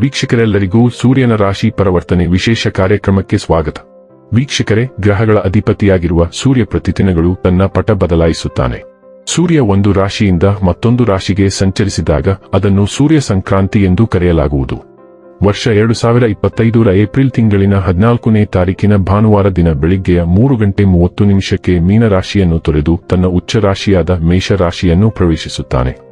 ವೀಕ್ಷಕರೆಲ್ಲರಿಗೂ ಸೂರ್ಯನ ರಾಶಿ ಪರಿವರ್ತನೆ ವಿಶೇಷ ಕಾರ್ಯಕ್ರಮಕ್ಕೆ ಸ್ವಾಗತ. ವೀಕ್ಷಕರೇ, ಗ್ರಹಗಳ ಅಧಿಪತಿಯಾಗಿರುವ ಸೂರ್ಯ ಪ್ರತಿದಿನಗಳು ತನ್ನ ಪಟ ಬದಲಾಯಿಸುತ್ತಾನೆ. ಸೂರ್ಯ ಒಂದು ರಾಶಿಯಿಂದ ಮತ್ತೊಂದು ರಾಶಿಗೆ ಸಂಚರಿಸಿದಾಗ ಅದನ್ನು ಸೂರ್ಯ ಸಂಕ್ರಾಂತಿ ಎಂದು ಕರೆಯಲಾಗುವುದು. ವರ್ಷ ಎರಡು ಸಾವಿರ ಇಪ್ಪತ್ತೈದರ ಏಪ್ರಿಲ್ ತಿಂಗಳಿನ ಹದಿನಾಲ್ಕನೇ ತಾರೀಕಿನ ಭಾನುವಾರ ದಿನ ಬೆಳಿಗ್ಗೆಯ ಮೂರು ಗಂಟೆ ಮೂವತ್ತು ನಿಮಿಷಕ್ಕೆ ಮೀನರಾಶಿಯನ್ನು ತೊರೆದು ತನ್ನ ಉಚ್ಚ ರಾಶಿಯಾದ ಮೇಷರಾಶಿಯನ್ನು ಪ್ರವೇಶಿಸುತ್ತಾನೆ.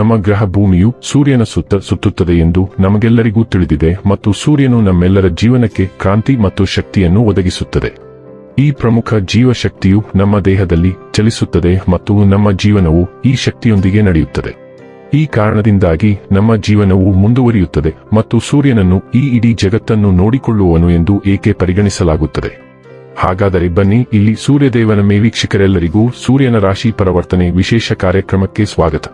ನಮ್ಮ ಗ್ರಹ ಭೂಮಿಯು ಸೂರ್ಯನ ಸುತ್ತ ಸುತ್ತುತ್ತದೆ ಎಂದು ನಮಗೆಲ್ಲರಿಗೂ ತಿಳಿದಿದೆ ಮತ್ತು ಸೂರ್ಯನು ನಮ್ಮೆಲ್ಲರ ಜೀವನಕ್ಕೆ ಕ್ರಾಂತಿ ಮತ್ತು ಶಕ್ತಿಯನ್ನು ಒದಗಿಸುತ್ತದೆ. ಈ ಪ್ರಮುಖ ಜೀವಶಕ್ತಿಯು ನಮ್ಮ ದೇಹದಲ್ಲಿ ಚಲಿಸುತ್ತದೆ ಮತ್ತು ನಮ್ಮ ಜೀವನವು ಈ ಶಕ್ತಿಯೊಂದಿಗೆ ನಡೆಯುತ್ತದೆ. ಈ ಕಾರಣದಿಂದಾಗಿ ನಮ್ಮ ಜೀವನವು ಮುಂದುವರಿಯುತ್ತದೆ ಮತ್ತು ಸೂರ್ಯನನ್ನು ಈ ಇಡೀ ಜಗತ್ತನ್ನು ನೋಡಿಕೊಳ್ಳುವನು ಎಂದು ಏಕೆ ಪರಿಗಣಿಸಲಾಗುತ್ತದೆ. ಹಾಗಾದರೆ ಬನ್ನಿ, ಇಲ್ಲಿ ಸೂರ್ಯದೇವನ ಮೇವೀಕ್ಷಕರೆಲ್ಲರಿಗೂ ಸೂರ್ಯನ ರಾಶಿ ಪರಿವರ್ತನೆ ವಿಶೇಷ ಕಾರ್ಯಕ್ರಮಕ್ಕೆ ಸ್ವಾಗತ.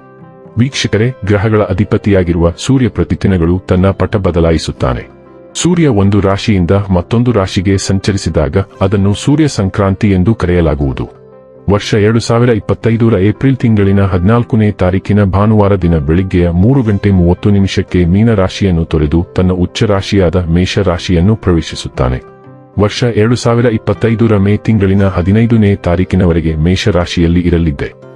ವೀಕ್ಷಕರೇ, ಗ್ರಹಗಳ ಅಧಿಪತಿಯಾಗಿರುವ ಸೂರ್ಯ ಪ್ರತಿದಿನಗಳು ತನ್ನ ಪಟ ಬದಲಾಯಿಸುತ್ತಾನೆ. ಸೂರ್ಯ ಒಂದು ರಾಶಿಯಿಂದ ಮತ್ತೊಂದು ರಾಶಿಗೆ ಸಂಚರಿಸಿದಾಗ ಅದನ್ನು ಸೂರ್ಯ ಸಂಕ್ರಾಂತಿ ಎಂದು ಕರೆಯಲಾಗುವುದು. ವರ್ಷ ಎರಡು ಸಾವಿರ ಇಪ್ಪತ್ತೈದರ ಏಪ್ರಿಲ್ ತಿಂಗಳಿನ ಹದಿನಾಲ್ಕನೇ ತಾರೀಕಿನ ಭಾನುವಾರ ದಿನ ಬೆಳಿಗ್ಗೆಯ ಮೂರು ಗಂಟೆ ಮೂವತ್ತು ನಿಮಿಷಕ್ಕೆ ಮೀನರಾಶಿಯನ್ನು ತೊರೆದು ತನ್ನ ಉಚ್ಚ ರಾಶಿಯಾದ ಮೇಷರಾಶಿಯನ್ನು ಪ್ರವೇಶಿಸುತ್ತಾನೆ. ವರ್ಷ ಎರಡು ಸಾವಿರ ಇಪ್ಪತ್ತೈದರ ಮೇ ತಿಂಗಳಿನ ಹದಿನೈದನೇ ತಾರೀಕಿನವರೆಗೆ ಮೇಷರಾಶಿಯಲ್ಲಿ ಇರಲಿದ್ದೆ.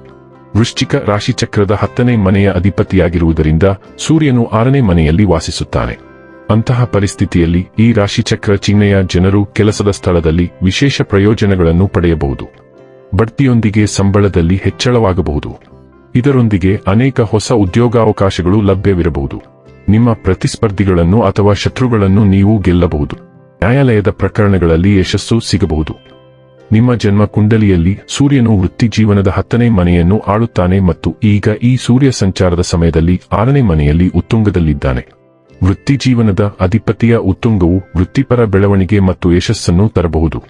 ವೃಶ್ಚಿಕ ರಾಶಿಚಕ್ರದ ಹತ್ತನೇ ಮನೆಯ ಅಧಿಪತಿಯಾಗಿರುವುದರಿಂದ ಸೂರ್ಯನು ಆರನೇ ಮನೆಯಲ್ಲಿ ವಾಸಿಸುತ್ತಾನೆ. ಅಂತಹ ಪರಿಸ್ಥಿತಿಯಲ್ಲಿ ಈ ರಾಶಿಚಕ್ರ ಚಿಹ್ನೆಯ ಜನರು ಕೆಲಸದ ಸ್ಥಳದಲ್ಲಿ ವಿಶೇಷ ಪ್ರಯೋಜನಗಳನ್ನು ಪಡೆಯಬಹುದು. ಬಡ್ತಿಯೊಂದಿಗೆ ಸಂಬಳದಲ್ಲಿ ಹೆಚ್ಚಳವಾಗಬಹುದು. ಇದರೊಂದಿಗೆ ಅನೇಕ ಹೊಸ ಉದ್ಯೋಗಾವಕಾಶಗಳು ಲಭ್ಯವಿರಬಹುದು. ನಿಮ್ಮ ಪ್ರತಿಸ್ಪರ್ಧಿಗಳನ್ನು ಅಥವಾ ಶತ್ರುಗಳನ್ನು ನೀವು ಗೆಲ್ಲಬಹುದು. ನ್ಯಾಯಾಲಯದ ಪ್ರಕರಣಗಳಲ್ಲಿ ಯಶಸ್ಸು ಸಿಗಬಹುದು. ನಿಮ್ಮ ಜನ್ಮ ಕುಂಡಲಿಯಲ್ಲಿ ಸೂರ್ಯನು ವೃತ್ತಿ ಜೀವನದ ಹತ್ತನೇ ಮನೆಯನ್ನು ಆಳುತ್ತಾನೆ ಮತ್ತು ಈಗ ಈ ಸೂರ್ಯ ಸಂಚಾರದ ಸಮಯದಲ್ಲಿ ಆರನೇ ಮನೆಯಲ್ಲಿ ಉತ್ತುಂಗದಲ್ಲಿದ್ದಾನೆ. ವೃತ್ತಿಜೀವನದ ಅಧಿಪತಿಯ ಉತ್ತುಂಗವು ವೃತ್ತಿಪರ ಬೆಳವಣಿಗೆ ಮತ್ತು ಯಶಸ್ಸನ್ನು ತರಬಹುದು.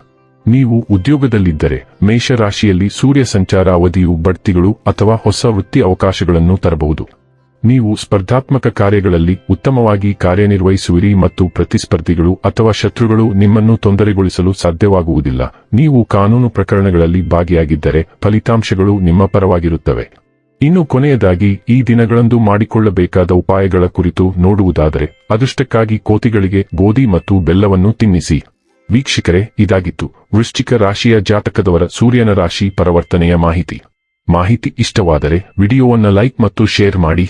ನೀವು ಉದ್ಯೋಗದಲ್ಲಿದ್ದರೆ ಮೇಷರಾಶಿಯಲ್ಲಿ ಸೂರ್ಯ ಸಂಚಾರ ಅವಧಿಯು ಬಡ್ತಿಗಳು ಅಥವಾ ಹೊಸ ವೃತ್ತಿ ಅವಕಾಶಗಳನ್ನು ತರಬಹುದು. ನೀವು ಸ್ಪರ್ಧಾತ್ಮಕ ಕಾರ್ಯಗಳಲ್ಲಿ ಉತ್ತಮವಾಗಿ ಕಾರ್ಯನಿರ್ವಹಿಸುವಿರಿ ಮತ್ತು ಪ್ರತಿಸ್ಪರ್ಧಿಗಳು ಅಥವಾ ಶತ್ರುಗಳು ನಿಮ್ಮನ್ನು ತೊಂದರೆಗೊಳಿಸಲು ಸಾಧ್ಯವಾಗುವುದಿಲ್ಲ. ನೀವು ಕಾನೂನು ಪ್ರಕರಣಗಳಲ್ಲಿ ಭಾಗಿಯಾಗಿದ್ದರೆ ಫಲಿತಾಂಶಗಳು ನಿಮ್ಮ ಪರವಾಗಿರುತ್ತವೆ. ಇನ್ನು ಕೊನೆಯದಾಗಿ, ಈ ದಿನಗಳಂದು ಮಾಡಿಕೊಳ್ಳಬೇಕಾದ ಉಪಾಯಗಳ ಕುರಿತು ನೋಡುವುದಾದರೆ, ಅದೃಷ್ಟಕ್ಕಾಗಿ ಕೋತಿಗಳಿಗೆ ಗೋಧಿ ಮತ್ತು ಬೆಲ್ಲವನ್ನು ತಿನ್ನಿಸಿ. ವೀಕ್ಷಕರೇ, ಇದಾಗಿತ್ತು. ವೃಶ್ಚಿಕ ರಾಶಿಯ ಜಾತಕದವರ ಸೂರ್ಯನ ರಾಶಿ ಪರಿವರ್ತನೆಯ ಮಾಹಿತಿ. ಮಾಹಿತಿ ಇಷ್ಟವಾದರೆ, ವಿಡಿಯೋವನ್ನು ಲೈಕ್ ಮತ್ತು ಶೇರ್ ಮಾಡಿ.